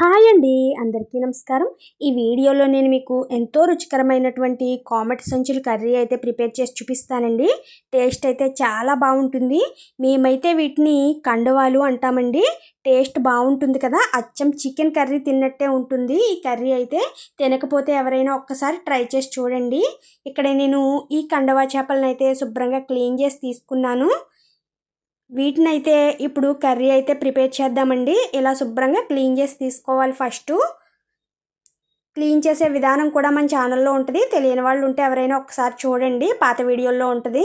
Hi అండి అందరికీ నమస్కారం. ఈ వీడియోలో నేను మీకు ఎంతో రుచికరమైనటువంటి కామెట్ సంచులు కర్రీ అయితే ప్రిపేర్ చేసి చూపిస్తానండి. టేస్ట్ అయితే చాలా బాగుంటుంది. మేమైతే వీటిని కండువాలు అంటామండి. టేస్ట్ బాగుంటుంది కదా అచ్చం చికెన్ కర్రీ తిన్నట్టే ఉంటుంది ఈ కర్రీ అయితే. తినకపోతే ఎవరైనా ఒక్కసారి ట్రై చేసి చూడండి. ఇక్కడ నేను ఈ కండవా చేపలను అయితే శుభ్రంగా క్లీన్ చేసి తీసుకున్నాను. వీటిని అయితే ఇప్పుడు కర్రీ అయితే ప్రిపేర్ చేద్దామండి. ఇలా శుభ్రంగా క్లీన్ చేసి తీసుకోవాలి ఫస్ట్. క్లీన్ చేసే విధానం కూడా మన ఛానల్లో ఉంటుంది. తెలియని వాళ్ళు ఉంటే ఎవరైనా ఒకసారి చూడండి. పాత వీడియోల్లో ఉంటుంది.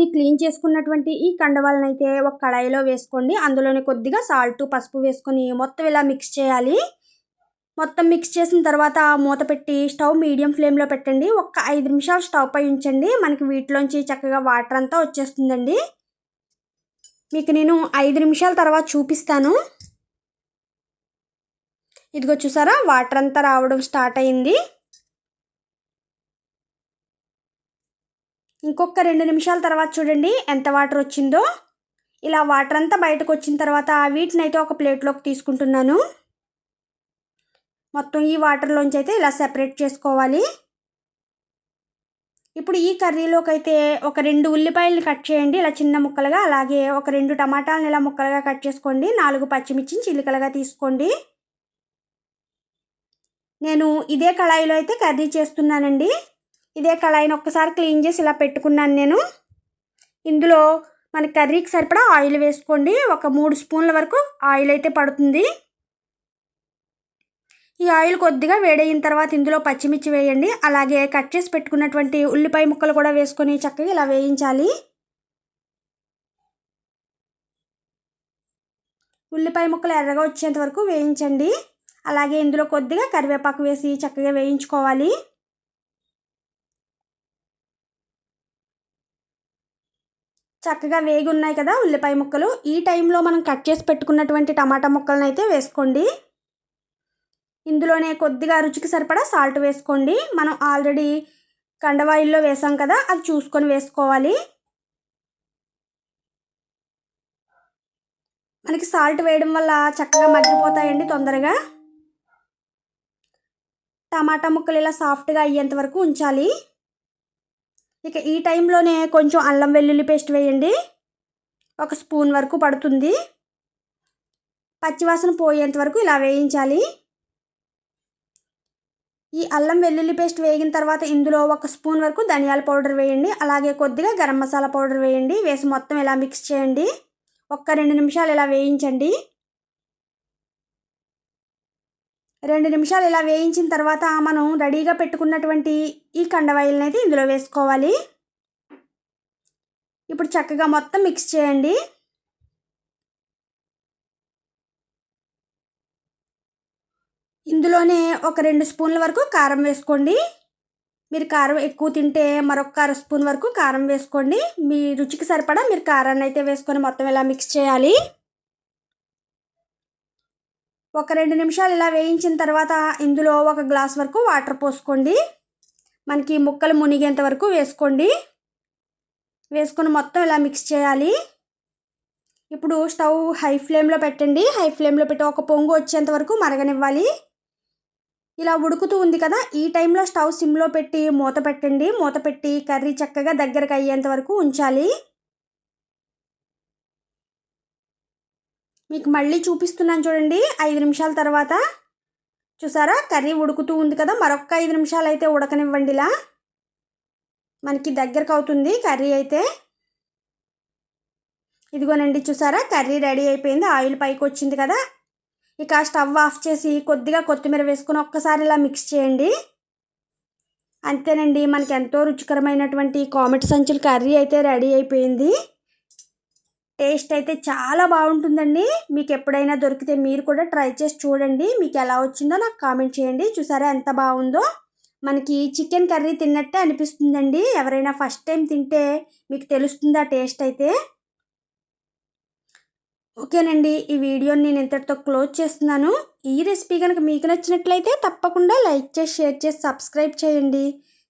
ఈ క్లీన్ చేసుకున్నటువంటి ఈ కండవాలను అయితే ఒక కడాయిలో వేసుకోండి. అందులోనే కొద్దిగా సాల్ట్ పసుపు వేసుకొని మొత్తం ఇలా మిక్స్ చేయాలి. మొత్తం మిక్స్ చేసిన తర్వాత మూత పెట్టి స్టవ్ మీడియం ఫ్లేమ్లో పెట్టండి. ఒక ఐదు నిమిషాలు స్టవ్ పై ఉంచండి. మనకి వీటిలోంచి చక్కగా వాటర్ అంతా వచ్చేస్తుందండి. మీకు నేను ఐదు నిమిషాల తర్వాత చూపిస్తాను. ఇదిగో చూసారా వాటర్ అంతా రావడం స్టార్ట్ అయింది. ఇంకొక రెండు నిమిషాల తర్వాత చూడండి ఎంత వాటర్ వచ్చిందో. ఇలా వాటర్ అంతా బయటకు వచ్చిన తర్వాత వీటిని అయితే ఒక ప్లేట్లోకి తీసుకుంటున్నాను. మొత్తం ఈ వాటర్లోంచి అయితే ఇలా సెపరేట్ చేసుకోవాలి. ఇప్పుడు ఈ కర్రీలోకి అయితే ఒక రెండు ఉల్లిపాయలు కట్ చేయండి. ఇలా చిన్న ముక్కలుగా అలాగే ఒక రెండు టమాటాలను ఇలా ముక్కలుగా కట్ చేసుకోండి. నాలుగు పచ్చిమిర్చిని చిలికలుగా తీసుకోండి. నేను ఇదే కళాయిలో అయితే కర్రీ చేస్తున్నానండి. ఇదే కళాయిని ఒక్కసారి క్లీన్ చేసి ఇలా పెట్టుకున్నాను నేను. ఇందులో మన కర్రీకి సరిపడా ఆయిల్ వేసుకోండి. ఒక మూడు స్పూన్ల వరకు ఆయిల్ అయితే పడుతుంది. ఈ ఆయిల్ కొద్దిగా వేడయిన తర్వాత ఇందులో పచ్చిమిర్చి వేయండి. అలాగే కట్ చేసి పెట్టుకున్నటువంటి ఉల్లిపాయ ముక్కలు కూడా వేసుకొని చక్కగా ఇలా వేయించాలి. ఉల్లిపాయ ముక్కలు ఎర్రగా వచ్చేంత వరకు వేయించండి. అలాగే ఇందులో కొద్దిగా కరివేపాకు వేసి చక్కగా వేయించుకోవాలి. చక్కగా వేగి ఉన్నాయి కదా ఉల్లిపాయ ముక్కలు. ఈ టైంలో మనం కట్ చేసి పెట్టుకున్నటువంటి టమాటా ముక్కలను అయితే వేసుకోండి. ఇందులోనే కొద్దిగా రుచికి సరిపడా సాల్ట్ వేసుకోండి. మనం ఆల్రెడీ కండవాయిల్లో వేసాం కదా అది చూసుకొని వేసుకోవాలి. మనకి సాల్ట్ వేయడం వల్ల చక్కగా మగ్గిపోతాయండి తొందరగా. టమాటా ముక్కలు ఇలా సాఫ్ట్గా అయ్యేంత వరకు ఉంచాలి. ఇక ఈ టైంలోనే కొంచెం అల్లం వెల్లుల్లి పేస్ట్ వేయండి. ఒక స్పూన్ వరకు పడుతుంది. పచ్చివాసన పోయేంత వరకు ఇలా వేయించాలి. ఈ అల్లం వెల్లుల్లి పేస్ట్ వేగిన తర్వాత ఇందులో ఒక స్పూన్ వరకు ధనియాల పౌడర్ వేయండి. అలాగే కొద్దిగా గరం మసాలా పౌడర్ వేయండి. వేసి మొత్తం ఇలా మిక్స్ చేయండి. ఒక్క రెండు నిమిషాలు ఇలా వేయించండి. రెండు నిమిషాలు ఇలా వేయించిన తర్వాత మనం రెడీగా పెట్టుకున్నటువంటి ఈ కండవాయిల్ని అయితే ఇందులో వేసుకోవాలి. ఇప్పుడు చక్కగా మొత్తం మిక్స్ చేయండి. ఇందులోనే ఒక రెండు స్పూన్ల వరకు కారం వేసుకోండి. మీరు కారం ఎక్కువ తింటే మరొక అర స్పూన్ వరకు కారం వేసుకోండి. మీ రుచికి సరిపడా మీరు కారాన్ని అయితే వేసుకొని మొత్తం ఇలా మిక్స్ చేయాలి? ఒక రెండు నిమిషాలు ఇలా వేయించిన తర్వాత ఇందులో ఒక గ్లాస్ వరకు వాటర్ పోసుకోండి. మనకి ముక్కలు మునిగేంత వరకు వేసుకోండి. వేసుకొని మొత్తం ఇలా మిక్స్ చేయాలి. ఇప్పుడు స్టవ్ హై ఫ్లేమ్లో పెట్టండి. హై ఫ్లేమ్లో పెట్టి ఒక పొంగు వచ్చేంత వరకు మరగనివ్వాలి. ఇలా ఉడుకుతూ ఉంది కదా ఈ టైంలో స్టవ్ సిమ్లో పెట్టి మూత పెట్టండి. మూత పెట్టి కర్రీ చక్కగా దగ్గరకు అయ్యేంత వరకు ఉంచాలి. మీకు మళ్ళీ చూపిస్తున్నాను చూడండి. ఐదు నిమిషాల తర్వాత చూసారా? కర్రీ ఉడుకుతూ ఉంది కదా మరొక ఐదు నిమిషాలు అయితే ఉడకనివ్వండి ఇలా. మనకి దగ్గరకు అవుతుంది కర్రీ అయితే. ఇదిగోనండి చూసారా? కర్రీ రెడీ అయిపోయింది. ఆయిల్ పైకి వచ్చింది కదా ఇక స్టవ్ ఆఫ్ చేసి కొద్దిగా కొత్తిమీర వేసుకుని ఒక్కసారి ఇలా మిక్స్ చేయండి. అంతేనండి మనకి ఎంతో రుచికరమైనటువంటి కామెట్ సంచుల కర్రీ అయితే రెడీ అయిపోయింది. టేస్ట్ అయితే చాలా బాగుంటుందండి. మీకు ఎప్పుడైనా దొరికితే మీరు కూడా ట్రై చేసి చూడండి. మీకు ఎలా వచ్చిందో నాకు కామెంట్ చేయండి. చూసారా ఎంత బాగుందో? మనకి చికెన్ కర్రీ తిన్నట్టే అనిపిస్తుందండి. ఎవరైనా ఫస్ట్ టైం తింటే మీకు తెలుస్తుంది ఆ టేస్ట్ అయితే? ఓకేనండి ఈ వీడియోని నేను ఇంతటితో క్లోజ్ చేస్తున్నాను. ఈ రెసిపీ కనుక మీకు నచ్చినట్లయితే తప్పకుండా లైక్ చేసి షేర్ చేసి సబ్స్క్రైబ్ చేయండి.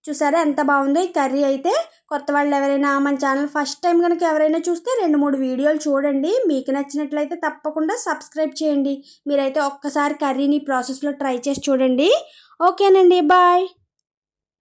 చూసారా ఎంత బాగుందో ఈ కర్రీ అయితే. కొత్త వాళ్ళు ఎవరైనా మన ఛానల్ ఫస్ట్ టైం కనుక ఎవరైనా చూస్తే రెండు మూడు వీడియోలు చూడండి. మీకు నచ్చినట్లయితే తప్పకుండా సబ్స్క్రైబ్ చేయండి. మీరైతే ఒక్కసారి కర్రీని ప్రాసెస్లో ట్రై చేసి చూడండి. ఓకేనండి బాయ్.